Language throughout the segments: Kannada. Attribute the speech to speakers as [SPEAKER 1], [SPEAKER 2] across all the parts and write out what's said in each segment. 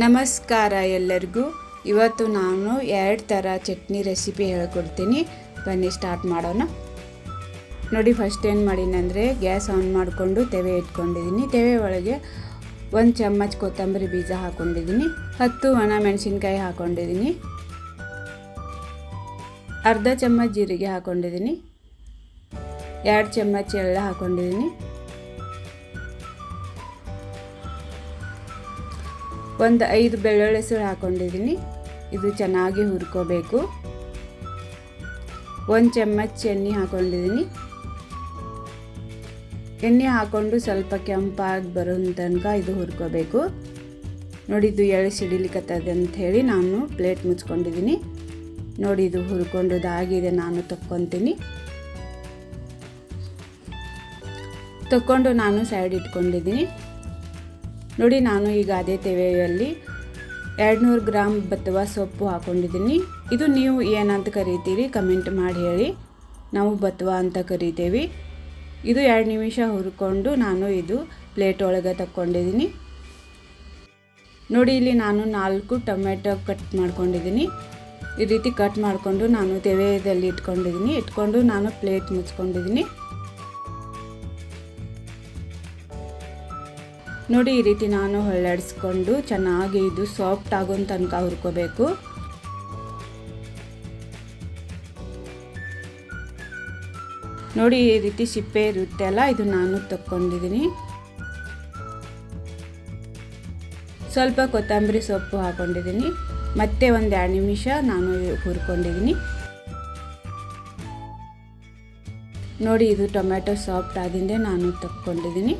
[SPEAKER 1] ನಮಸ್ಕಾರ ಎಲ್ಲರಿಗೂ. ಇವತ್ತು ನಾನು ಎರಡು ಥರ ಚಟ್ನಿ ರೆಸಿಪಿ ಹೇಳ್ಕೊಡ್ತೀನಿ. ಬನ್ನಿ ಸ್ಟಾರ್ಟ್ ಮಾಡೋಣ. ನೋಡಿ ಫಸ್ಟ್ ಏನು ಮಾಡೀನಂದರೆ ಗ್ಯಾಸ್ ಆನ್ ಮಾಡಿಕೊಂಡು ತೆವೆ ಇಟ್ಕೊಂಡಿದ್ದೀನಿ ತೆವೆ ಒಳಗೆ ಒಂದು ಚಮ್ಮಚ್ ಕೊತ್ತಂಬರಿ ಬೀಜ ಹಾಕ್ಕೊಂಡಿದ್ದೀನಿ ಹತ್ತು ಒಣ ಮೆಣಸಿನ್ಕಾಯಿ ಹಾಕ್ಕೊಂಡಿದ್ದೀನಿ ಅರ್ಧ ಚಮ್ಮಚ್ ಜೀರಿಗೆ ಹಾಕ್ಕೊಂಡಿದ್ದೀನಿ ಎರಡು ಚಮ್ಮಚ್ ಎಲ್ಲ ಹಾಕ್ಕೊಂಡಿದ್ದೀನಿ ಒಂದು ಐದು ಬೆಳ್ಳುಳ್ಳಿ ಹೆಸರು ಹಾಕ್ಕೊಂಡಿದ್ದೀನಿ ಇದು ಚೆನ್ನಾಗಿ ಹುರ್ಕೋಬೇಕು. ಒಂದು ಚಮಚ ಎಣ್ಣೆ ಹಾಕ್ಕೊಂಡಿದ್ದೀನಿ ಎಣ್ಣೆ ಹಾಕ್ಕೊಂಡು ಸ್ವಲ್ಪ ಕೆಂಪಾಗಿ ಬರೋ ತನಕ ಇದು ಹುರ್ಕೋಬೇಕು. ನೋಡಿ, ಇದು ಎಳೆ ಸಿಡಿಲಿಕ್ಕತ್ತದೆ ಅಂತ ಹೇಳಿ ನಾನು ಪ್ಲೇಟ್ ಮುಚ್ಕೊಂಡಿದ್ದೀನಿ. ನೋಡಿ, ಇದು ಹುರ್ಕೊಂಡದಾಗಿದೆ ನಾನು ತಕ್ಕೊತೀನಿ. ತಕ್ಕೊಂಡು ನಾನು ಸೈಡ್ ಇಟ್ಕೊಂಡಿದ್ದೀನಿ. ನೋಡಿ, ನಾನು ಈಗ ಅದೇ ತೆವೆಯಲ್ಲಿ ಎರಡು ನೂರು ಗ್ರಾಮ್ ಬತ್ತವ ಸೊಪ್ಪು ಹಾಕ್ಕೊಂಡಿದ್ದೀನಿ ಇದು ನೀವು ಏನಂತ ಕರಿತೀರಿ ಕಮೆಂಟ್ ಮಾಡಿ ಹೇಳಿ. ನಾವು ಬತ್ವ ಅಂತ ಕರಿತೇವೆ. ಇದು ಎರಡು ನಿಮಿಷ ಹುರ್ಕೊಂಡು ನಾನು ಇದು ಪ್ಲೇಟ್ ಒಳಗೆ ತಕ್ಕೊಂಡಿದ್ದೀನಿ. ನೋಡಿ, ಇಲ್ಲಿ ನಾನು ನಾಲ್ಕು ಟೊಮೆಟೊ ಕಟ್ ಮಾಡ್ಕೊಂಡಿದ್ದೀನಿ. ಈ ರೀತಿ ಕಟ್ ಮಾಡಿಕೊಂಡು ನಾನು ತೆವೆಯಲ್ಲಿ ಇಟ್ಕೊಂಡಿದ್ದೀನಿ. ಇಟ್ಕೊಂಡು ನಾನು ಪ್ಲೇಟ್ ಮುಚ್ಕೊಂಡಿದ್ದೀನಿ. ನೋಡಿ, ಈ ರೀತಿ ನಾನು ಹೊಳ್ಳಾಡಿಸ್ಕೊಂಡು ಚೆನ್ನಾಗಿ ಇದು ಸಾಫ್ಟ್ ಆಗೋ ತನಕ ಹುರ್ಕೋಬೇಕು. ನೋಡಿ, ಈ ರೀತಿ ಸಿಪ್ಪೆ ಇರುತ್ತೆ ಅಲ್ಲ, ಇದು ನಾನು ತಕ್ಕೊಂಡಿದ್ದೀನಿ ಸ್ವಲ್ಪ ಕೊತ್ತಂಬರಿ ಸೊಪ್ಪು ಹಾಕೊಂಡಿದ್ದೀನಿ ಮತ್ತೆ ಒಂದು ಎರಡು ನಿಮಿಷ ನಾನು ಹುರ್ಕೊಂಡಿದ್ದೀನಿ ನೋಡಿ, ಇದು ಟೊಮೆಟೊ ಸಾಫ್ಟ್ ಆದಿಂದೆ ನಾನು ತಕ್ಕೊಂಡಿದ್ದೀನಿ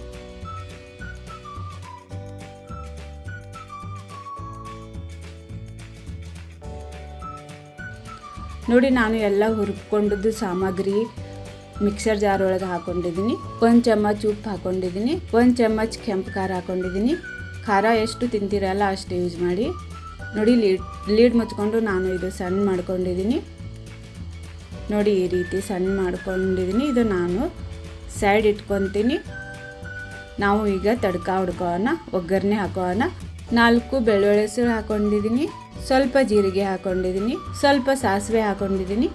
[SPEAKER 1] ನೋಡಿ, ನಾನು ಎಲ್ಲ ಹುರ್ಕೊಂಡಿದ್ದು ಸಾಮಗ್ರಿ ಮಿಕ್ಸರ್ ಜಾರ್ ಒಳಗೆ ಹಾಕೊಂಡಿದ್ದೀನಿ. ಒಂದು ಚಮಚ್ ಉಪ್ಪು ಹಾಕೊಂಡಿದ್ದೀನಿ. ಒಂದು ಚಮಚ್ ಕೆಂಪು ಖಾರ ಹಾಕೊಂಡಿದ್ದೀನಿ. ಖಾರ ಎಷ್ಟು ತಿಂತೀರಲ್ಲ ಅಷ್ಟು ಯೂಸ್ ಮಾಡಿ. ನೋಡಿ, ಲೀಡ್ ಲೀಡ್ ಮುಚ್ಕೊಂಡು ನಾನು ಇದು ಸಣ್ಣ ಮಾಡ್ಕೊಂಡಿದ್ದೀನಿ. ನೋಡಿ, ಈ ರೀತಿ ಸಣ್ಣ ಮಾಡ್ಕೊಂಡಿದ್ದೀನಿ. ಇದು ನಾನು ಸೈಡ್ ಇಟ್ಕೊತೀನಿ. ನಾವು ಈಗ ತಡ್ಕ, ಹುಡ್ಕೋಣ, ಒಗ್ಗರಣೆ ಹಾಕೋಣ. ನಾಲ್ಕು ಬೆಳ್ಳುಳ್ಳಿ ಹಾಕೊಂಡಿದ್ದೀನಿ. ಸ್ವಲ್ಪ ಜೀರಿಗೆ ಹಾಕೊಂಡಿದ್ದೀನಿ, ಸ್ವಲ್ಪ ಸಾಸಿವೆ ಹಾಕೊಂಡಿದ್ದೀನಿ,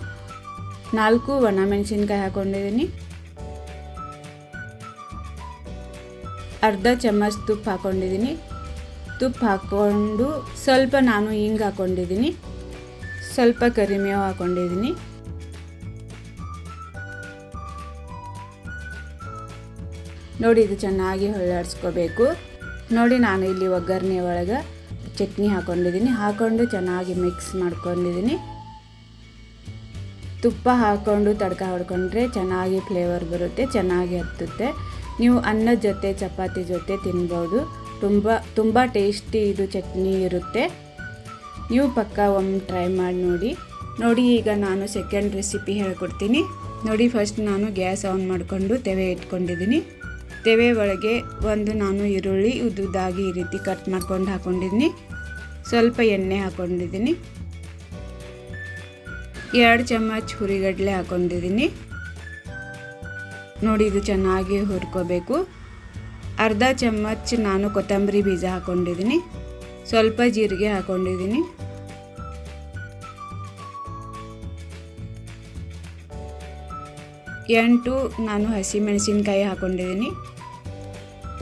[SPEAKER 1] ನಾಲ್ಕು ಒಣ ಮೆಣಸಿನ್ಕಾಯಿ ಹಾಕೊಂಡಿದ್ದೀನಿ, ಅರ್ಧ ಚಮಚ್ ತುಪ್ಪ ಹಾಕ್ಕೊಂಡಿದ್ದೀನಿ ತುಪ್ಪ ಹಾಕ್ಕೊಂಡು ಸ್ವಲ್ಪ ನಾನು ಹಿಂಗೆ ಹಾಕೊಂಡಿದ್ದೀನಿ, ಸ್ವಲ್ಪ ಕರಿಮೇವು ಹಾಕ್ಕೊಂಡಿದ್ದೀನಿ ನೋಡಿ ಇದು ಚೆನ್ನಾಗಿ ಹೊಳ್ಳಾಡಿಸ್ಕೋಬೇಕು ನೋಡಿ ನಾನು ಇಲ್ಲಿ ಒಗ್ಗರಣೆ ಒಳಗೆ ಚಟ್ನಿ ಹಾಕ್ಕೊಂಡಿದ್ದೀನಿ ಹಾಕ್ಕೊಂಡು ಚೆನ್ನಾಗಿ ಮಿಕ್ಸ್ ಮಾಡ್ಕೊಂಡಿದ್ದೀನಿ. ತುಪ್ಪ ಹಾಕ್ಕೊಂಡು ತಡ್ಕ ಹೊಡ್ಕೊಂಡ್ರೆ ಚೆನ್ನಾಗಿ ಫ್ಲೇವರ್ ಬರುತ್ತೆ, ಚೆನ್ನಾಗಿ ಹತ್ತುತ್ತೆ. ನೀವು ಅನ್ನದ ಜೊತೆ, ಚಪಾತಿ ಜೊತೆ ತಿನ್ಬೋದು. ತುಂಬ ತುಂಬ ಟೇಸ್ಟಿ ಇದು ಚಟ್ನಿ ಇರುತ್ತೆ. ನೀವು ಪಕ್ಕ ಒಮ್ಮೆ ಟ್ರೈ ಮಾಡಿ ನೋಡಿ. ನೋಡಿ, ಈಗ ನಾನು ಸೆಕೆಂಡ್ ರೆಸಿಪಿ ಹೇಳ್ಕೊಡ್ತೀನಿ. ನೋಡಿ ಫಸ್ಟ್ ನಾನು ಗ್ಯಾಸ್ ಆನ್ ಮಾಡಿಕೊಂಡು ತೆವೆ ಇಟ್ಕೊಂಡಿದ್ದೀನಿ. ತೆವೆ ಒಳಗೆ ಒಂದು ನಾನು ಈರುಳ್ಳಿ, ಉದ್ದುದಾಗಿ ಈ ರೀತಿ ಕಟ್ ಮಾಡ್ಕೊಂಡು ಹಾಕೊಂಡಿದ್ದೀನಿ. ಸ್ವಲ್ಪ ಎಣ್ಣೆ ಹಾಕ್ಕೊಂಡಿದ್ದೀನಿ ಎರಡು ಚಮಚ್ ಹುರಿಗಡಲೆ ಹಾಕ್ಕೊಂಡಿದ್ದೀನಿ ನೋಡಿ, ಇದು ಚೆನ್ನಾಗಿ ಹುರ್ಕೋಬೇಕು. ಅರ್ಧ ಚಮಚ್ ನಾನು ಕೊತ್ತಂಬರಿ ಬೀಜ ಹಾಕ್ಕೊಂಡಿದ್ದೀನಿ ಸ್ವಲ್ಪ ಜೀರಿಗೆ ಹಾಕೊಂಡಿದ್ದೀನಿ. ಎಂಟು ನಾನು ಹಸಿಮೆಣಸಿನ್ಕಾಯಿ ಹಾಕ್ಕೊಂಡಿದ್ದೀನಿ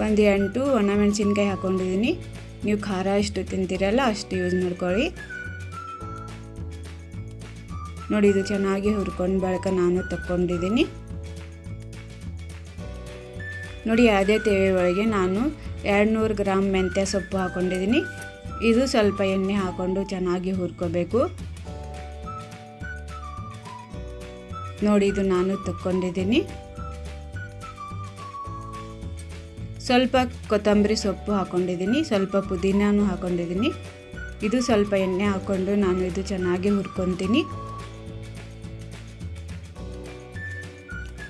[SPEAKER 1] ಒಂದು ಎಂಟು ಒಣ ಮೆಣಸಿನ್ಕಾಯಿ ಹಾಕೊಂಡಿದ್ದೀನಿ. ನೀವು ಖಾರ ಎಷ್ಟು ತಿಂತೀರಲ್ಲ ಅಷ್ಟು ಯೂಸ್ ಮಾಡ್ಕೊಳ್ಳಿ. ನೋಡಿ, ಇದು ಚೆನ್ನಾಗಿ ಹುರ್ಕೊಂಡು ಬಳಿಕ ನಾನು ತಕ್ಕೊಂಡಿದ್ದೀನಿ. ನೋಡಿ, ಅದೇ ತೇವೆ ಒಳಗೆ ನಾನು ಎರಡು ನೂರು ಗ್ರಾಮ್ ಮೆಂತ್ಯ ಸೊಪ್ಪು ಹಾಕ್ಕೊಂಡಿದ್ದೀನಿ ಇದು ಸ್ವಲ್ಪ ಎಣ್ಣೆ ಹಾಕ್ಕೊಂಡು ಚೆನ್ನಾಗಿ ಹುರ್ಕೋಬೇಕು. ನೋಡಿ, ಇದು ನಾನು ತಕ್ಕೊಂಡಿದ್ದೀನಿ. ಸ್ವಲ್ಪ ಕೊತ್ತಂಬರಿ ಸೊಪ್ಪು ಹಾಕ್ಕೊಂಡಿದ್ದೀನಿ ಸ್ವಲ್ಪ ಪುದೀನೂ ಹಾಕ್ಕೊಂಡಿದ್ದೀನಿ ಇದು ಸ್ವಲ್ಪ ಎಣ್ಣೆ ಹಾಕ್ಕೊಂಡು ನಾನು ಇದು ಚೆನ್ನಾಗಿ ಹುರ್ಕೊತೀನಿ.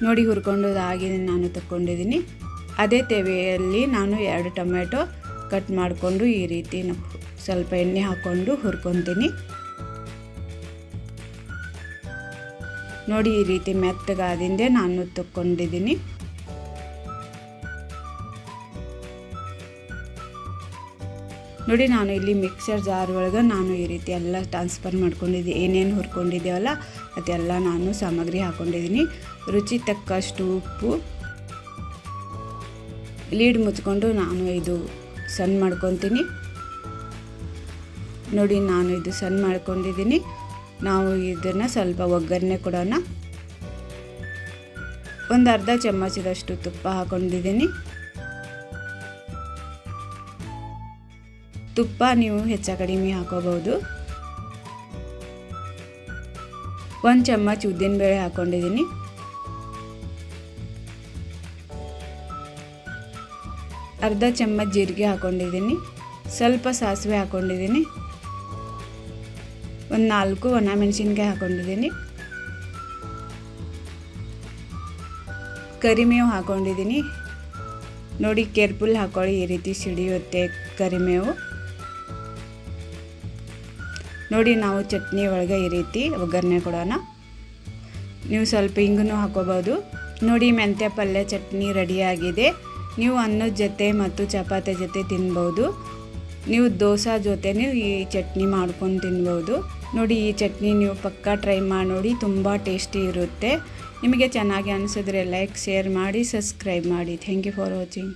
[SPEAKER 1] ನೋಡಿ ಹುರ್ಕೊಂಡದಾಗಿದೆ ನಾನು ತಕ್ಕೊಂಡಿದ್ದೀನಿ. ಅದೇ ತೆವೆಯಲ್ಲಿ ನಾನು ಎರಡು ಟೊಮೆಟೊ ಕಟ್ ಮಾಡಿಕೊಂಡು ಈ ರೀತಿ ಸ್ವಲ್ಪ ಎಣ್ಣೆ ಹಾಕ್ಕೊಂಡು ಹುರ್ಕೊತೀನಿ. ನೋಡಿ ಈ ರೀತಿ ಮೆತ್ತಗಾದಿಂದೆ ನಾನು ತಕ್ಕೊಂಡಿದ್ದೀನಿ. ನೋಡಿ, ನಾನು ಇಲ್ಲಿ ಮಿಕ್ಸರ್ ಜಾರ್ ಒಳಗೆ ನಾನು ಈ ರೀತಿ ಎಲ್ಲ ಟ್ರಾನ್ಸ್ಫರ್ ಮಾಡ್ಕೊಂಡಿದ್ದೆ. ಏನೇನು ಹುರ್ಕೊಂಡಿದ್ದೇವಲ್ಲ ಅದೆಲ್ಲ ನಾನು ಸಾಮಗ್ರಿ ಹಾಕ್ಕೊಂಡಿದ್ದೀನಿ ರುಚಿ ತಕ್ಕಷ್ಟು ಉಪ್ಪು. ಲೀಡ್ ಮುಚ್ಕೊಂಡು ನಾನು ಇದು ಸಣ್ಣ ಮಾಡ್ಕೊತೀನಿ. ನೋಡಿ, ನಾನು ಇದು ಸಣ್ಣ ಮಾಡ್ಕೊಂಡಿದ್ದೀನಿ. ನಾವು ಇದನ್ನು ಸ್ವಲ್ಪ ಒಗ್ಗರಣೆ ಕೊಡೋಣ. ಒಂದು ಅರ್ಧ ಚಮಚದಷ್ಟು ತುಪ್ಪ ಹಾಕೊಂಡಿದ್ದೀನಿ. ತುಪ್ಪ ನೀವು ಹೆಚ್ಚ ಕಡಿಮೆ ಹಾಕೋಬಹುದು. ಒಂದು ಚಮಚ ಉದ್ದಿನಬೇಳೆ ಹಾಕೊಂಡಿದ್ದೀನಿ. ಅರ್ಧ ಚಮಚ ಜೀರಿಗೆ ಹಾಕೊಂಡಿದ್ದೀನಿ. ಸ್ವಲ್ಪ ಸಾಸಿವೆ ಹಾಕೊಂಡಿದ್ದೀನಿ. ಒಂದು ನಾಲ್ಕು ಒಣ ಮೆಣಸಿನ್ಕಾಯಿ ಹಾಕೊಂಡಿದ್ದೀನಿ. ಕರಿಮೇವು ಹಾಕೊಂಡಿದ್ದೀನಿ. ನೋಡಿ ಕೇರ್ಫುಲ್ ಹಾಕೊಳ್ಳಿ, ಈ ರೀತಿ ಸಿಡಿಯುತ್ತೆ ಕರಿಮೇವು. ನೋಡಿ ನಾವು ಚಟ್ನಿ ಒಳಗೆ ಈ ರೀತಿ ಒಗ್ಗರಣೆ ಕೊಡೋಣ. ನೀವು ಸ್ವಲ್ಪ ಹಿಂಗೂ ಹಾಕೋಬೋದು. ನೋಡಿ ಮೆಂತ್ಯ ಪಲ್ಯ ಚಟ್ನಿ ರೆಡಿಯಾಗಿದೆ ನೀವು ಅನ್ನದ ಜೊತೆ ಮತ್ತು ಚಪಾತಿ ಜೊತೆ ತಿನ್ಬೋದು. ನೀವು ದೋಸೆ ಜೊತೆನೂ ಈ ಚಟ್ನಿ ಮಾಡ್ಕೊಂಡು ತಿನ್ಬೋದು. ನೋಡಿ ಈ ಚಟ್ನಿ ನೀವು ಪಕ್ಕಾ ಟ್ರೈ ಮಾಡಿ ನೋಡಿ, ತುಂಬ ಟೇಸ್ಟಿ ಇರುತ್ತೆ. ನಿಮಗೆ ಚೆನ್ನಾಗಿ ಅನಿಸಿದ್ರೆ ಲೈಕ್, ಶೇರ್ ಮಾಡಿ, ಸಬ್ಸ್ಕ್ರೈಬ್ ಮಾಡಿ. Thank you for watching.